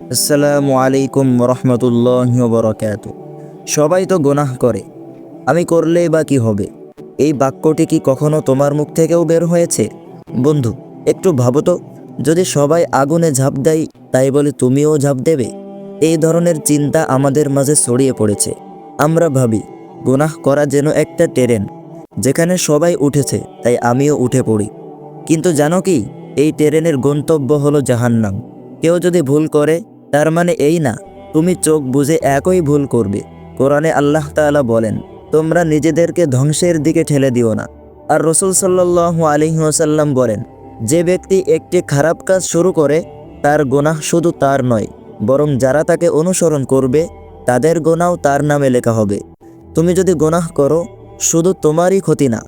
আসসালামু আলাইকুম রহমতুল্লাহ বরকাত সবাই তো গোনাহ করে, আমি করলেই বা কি হবে? এই বাক্যটি কি কখনো তোমার মুখ থেকেও বের হয়েছে? বন্ধু, একটু ভাবো তো, যদি সবাই আগুনে ঝাঁপ দেয়, তাই বলে তুমিও ঝাঁপ দেবে? এই ধরনের চিন্তা আমাদের মাঝে ছড়িয়ে পড়েছে। আমরা ভাবি, গোনাহ করা যেন একটা টেরেন, যেখানে সবাই উঠেছে, তাই আমিও উঠে পড়ি। কিন্তু জানো কি, এই ট্রেনের গন্তব্য হলো জাহান্নাম। কেউ যদি ভুল করে, তার মানে এই না, তুমি চোখ বুঝে একই ভুল করবে। কোরআনে আল্লাহ তাআলা বলেন, তোমরা নিজেদেরকে ধ্বংসের দিকে ঠেলে দিও না। আর রসুল সাল্লাহ আলিহাসাল্লাম বলেন, যে ব্যক্তি একটি খারাপ কাজ শুরু করে, তার গোনাহ শুধু তার নয়, বরং যারা তাকে অনুসরণ করবে, তাদের গোনাও তার নামে লেখা হবে। তুমি যদি গোনাহ করো, শুধু তোমারই ক্ষতি না,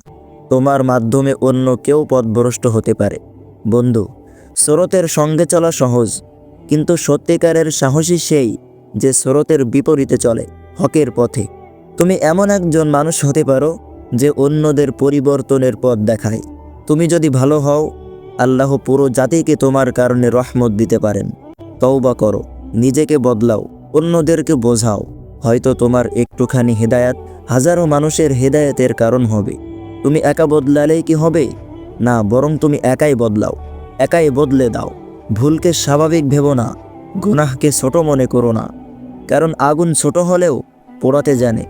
তোমার মাধ্যমে অন্য কেউ পথভ্রষ্ট হতে পারে। বন্ধু স্রোতের সঙ্গে চলা সহজ, কিন্তু সত্যিকারের সাহসী সেই যে স্রোতের বিপরীতে চলে, হকের পথে। তুমি এমন একজন মানুষ হতে পারো যে অন্যদের পরিবর্তনের পথ দেখায়। তুমি যদি ভালো হও, আল্লাহ পুরো জাতিকে তোমার কারণে রহমত দিতে পারেন। তওবা করো, নিজেকে বদলাও, অন্যদেরকে বোঝাও। হয়তো তোমার একটুখানি হেদায়াত হাজারো মানুষের হেদায়েতের কারণ হবে। তুমি একা বদলালেই কি হবে? না, বরং তুমি একাই বদলাও। একাই বদলে দাও। ভুলকে স্বাভাবিক ভেব না। গুনাহকে ছোট মনে করো না। কারণ আগুন ছোট হলেও পোড়াতে জানে।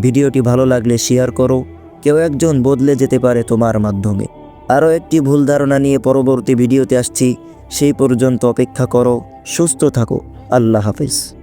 ভিডিওটি ভালো লাগলে শেয়ার করো। কেউ একজন বদলে যেতে পারে তোমার মাধ্যমে। আরও একটি ভুল ধারণা নিয়ে পরবর্তী ভিডিওতে আসছি। সেই পর্যন্ত অপেক্ষা করো। সুস্থ থাকো। আল্লাহ হাফিজ।